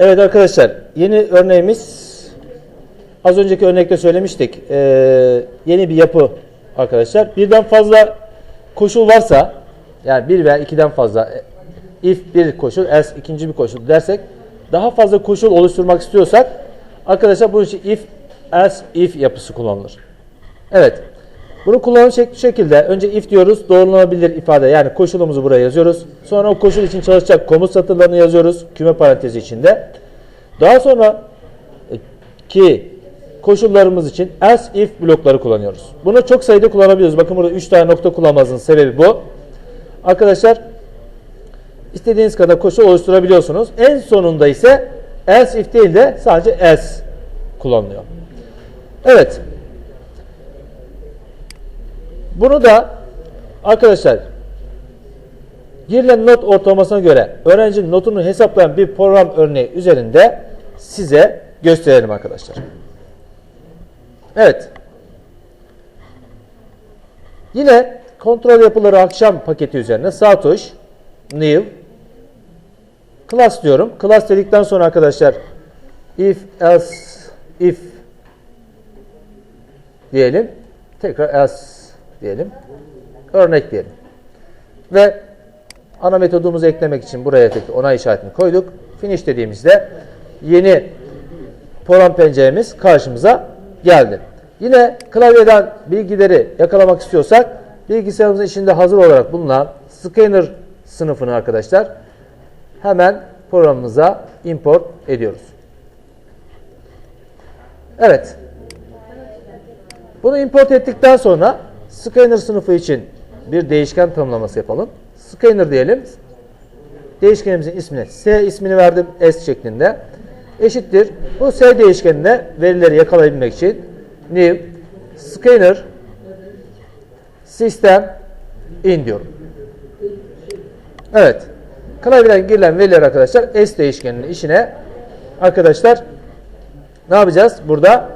Evet arkadaşlar yeni örneğimiz az önceki örnekte söylemiştik. Ee, yeni bir yapı arkadaşlar. Birden fazla koşul varsa yani bir veya ikiden fazla e, if bir koşul else ikinci bir koşul dersek daha fazla koşul oluşturmak istiyorsak arkadaşlar bunun için if else if yapısı kullanılır. Evet. Bunu kullanım şekli şekilde. Önce if diyoruz. Doğrulanabilir ifade. Yani koşulumuzu buraya yazıyoruz. Sonra o koşul için çalışacak komut satırlarını yazıyoruz. Küme parantezi içinde. Daha sonra e, ki koşullarımız için else if blokları kullanıyoruz. Bunu çok sayıda kullanabiliyoruz. Bakın burada 3 tane nokta kullanmamızın sebebi bu. Arkadaşlar istediğiniz kadar koşul oluşturabiliyorsunuz. En sonunda ise else if değil de sadece else kullanılıyor. Evet. Bunu da arkadaşlar girilen not ortalamasına göre öğrencinin notunu hesaplayan bir program örneği üzerinde size gösterelim arkadaşlar. Evet. Yine kontrol yapıları akşam paketi üzerine sağ tuş new class diyorum. Class dedikten sonra arkadaşlar if else if diyelim. Tekrar else diyelim. Örnek diyelim. Ve ana metodumuzu eklemek için buraya tek onay işaretini koyduk. Finish dediğimizde yeni program penceremiz karşımıza geldi. Yine klavyeden bilgileri yakalamak istiyorsak bilgisayarımızın içinde hazır olarak bulunan scanner sınıfını arkadaşlar hemen programımıza import ediyoruz. Evet. Bunu import ettikten sonra scanner sınıfı için bir değişken tanımlaması yapalım. Scanner diyelim. Değişkenimizin ismine S ismini verdim S şeklinde. Eşittir. Bu S değişkenine verileri yakalayabilmek için new scanner system in diyorum. Evet. Klavyeden girilen veriler arkadaşlar S değişkeninin işine arkadaşlar ne yapacağız? Burada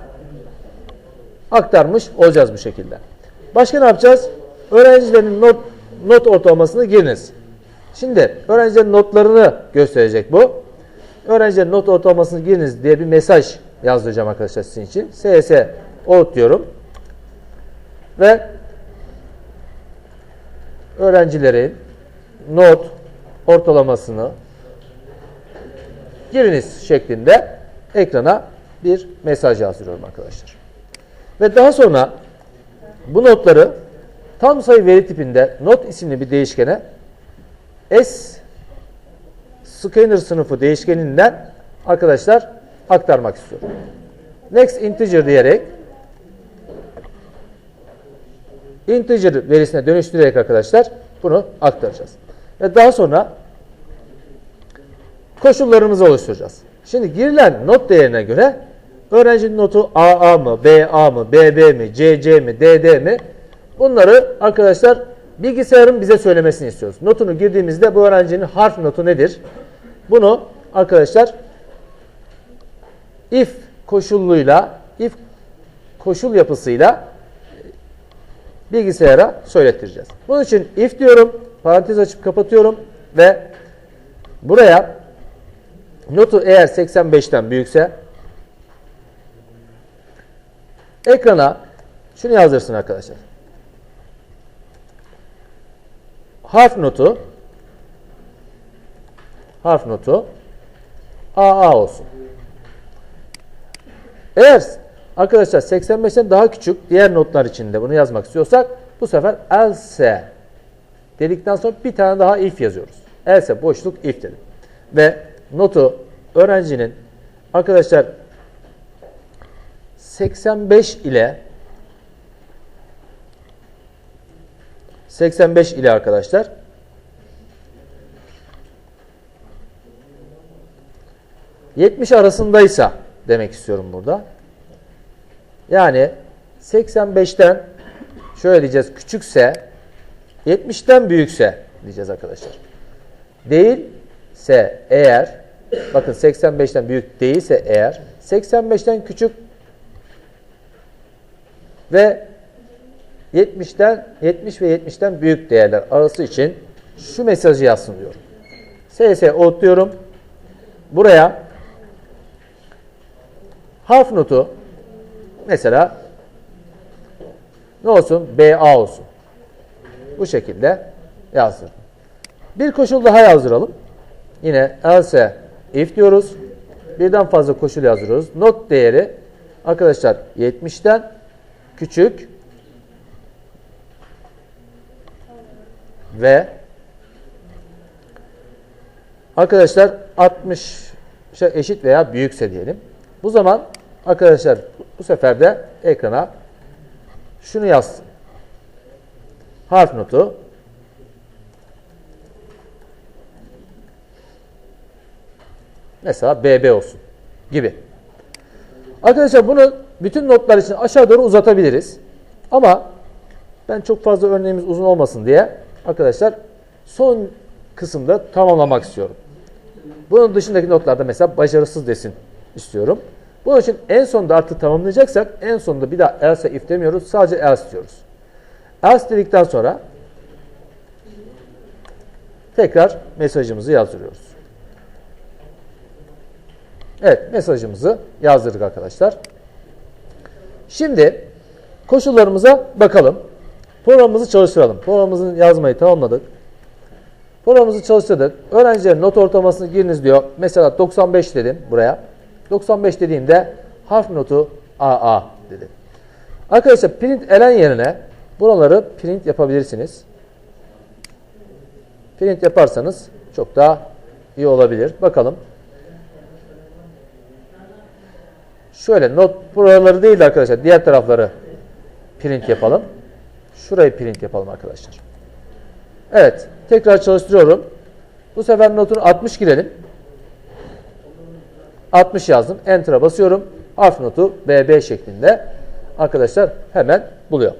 aktarmış olacağız bu şekilde. Başka ne yapacağız? Öğrencilerin not, not ortalamasını giriniz. Şimdi öğrencilerin notlarını gösterecek bu. Öğrencilerin not ortalamasını giriniz diye bir mesaj yazdıracağım arkadaşlar sizin için. CS out diyorum. Ve öğrencilerin not ortalamasını giriniz şeklinde ekrana bir mesaj yazdırıyorum arkadaşlar. Ve daha sonra bu notları tam sayı veri tipinde not isimli bir değişkene S scanner sınıfı değişkeninden arkadaşlar aktarmak istiyorum. Next integer diyerek integer verisine dönüştürerek arkadaşlar bunu aktaracağız. Ve daha sonra koşullarımızı oluşturacağız. Şimdi girilen not değerine göre öğrencinin notu AA mı, BA mı, BB mi, CC mi, DD mi bunları arkadaşlar bilgisayarın bize söylemesini istiyoruz. Notunu girdiğimizde bu öğrencinin harf notu nedir? Bunu arkadaşlar if koşulluyla, if koşul yapısıyla bilgisayara söylettireceğiz. Bunun için if diyorum, parantez açıp kapatıyorum ve buraya notu eğer 85'ten büyükse ekrana şunu yazdırsın arkadaşlar. Harf notu harf notu AA olsun. Eğer arkadaşlar 85'ten daha küçük diğer notlar içinde bunu yazmak istiyorsak bu sefer else dedikten sonra bir tane daha if yazıyoruz. Else boşluk if dedim. Ve notu öğrencinin arkadaşlar 85 ile 85 ile arkadaşlar ...70 arasındaysa demek istiyorum burada. Yani 85'ten şöyle diyeceğiz küçükse 70'ten büyükse diyeceğiz arkadaşlar. Değilse eğer bakın 85'ten büyük değilse eğer 85'ten küçük ve 70'ten 70 ve 70'ten büyük değerler arası için şu mesajı yazsın diyorum. SS out. Buraya harf notu mesela ne olsun? BA olsun. Bu şekilde yazdım. Bir koşul daha yazdıralım. Yine else if diyoruz. Birden fazla koşul yazdırıyoruz. Not değeri arkadaşlar 70'ten küçük ve arkadaşlar 60'a eşit veya büyükse diyelim. Bu zaman arkadaşlar bu sefer de ekrana şunu yazsın. Harf notu mesela BB olsun gibi. Arkadaşlar bunu bütün notlar için aşağı doğru uzatabiliriz. Ama ben çok fazla örneğimiz uzun olmasın diye arkadaşlar son kısımda tamamlamak istiyorum. Bunun dışındaki notlarda mesela başarısız desin istiyorum. Bunun için en sonunda artık tamamlayacaksak en sonunda bir daha else if demiyoruz. Sadece else diyoruz. Else dedikten sonra tekrar mesajımızı yazdırıyoruz. Evet mesajımızı yazdırdık arkadaşlar. Şimdi koşullarımıza bakalım. Programımızı çalıştıralım. Programımızı yazmayı tamamladık. Programımızı çalıştırdık. Öğrencilerin not ortalamasını giriniz diyor. Mesela 95 dedim buraya. 95 dediğimde harf notu AA dedim. Arkadaşlar print elen yerine buraları print yapabilirsiniz. Print yaparsanız çok daha iyi olabilir. Bakalım. Şöyle not buraları değil de arkadaşlar diğer tarafları print yapalım. Şurayı print yapalım arkadaşlar. Evet. Tekrar çalıştırıyorum. Bu sefer notunu 60 girelim. 60 yazdım. Enter'a basıyorum. Harf notu BB şeklinde arkadaşlar hemen buluyor.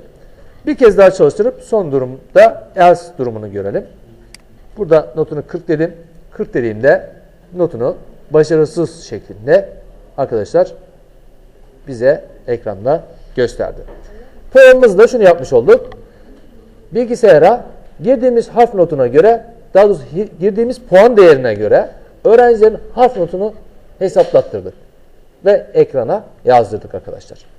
Bir kez daha çalıştırıp son durumda else durumunu görelim. Burada notunu 40 dedim. 40 dediğimde notunu başarısız şeklinde arkadaşlar bize ekranda gösterdi. Programımızda şunu yapmış olduk. Bilgisayara girdiğimiz harf notuna göre, daha doğrusu girdiğimiz puan değerine göre öğrencilerin harf notunu hesaplattırdık ve ekrana yazdırdık arkadaşlar.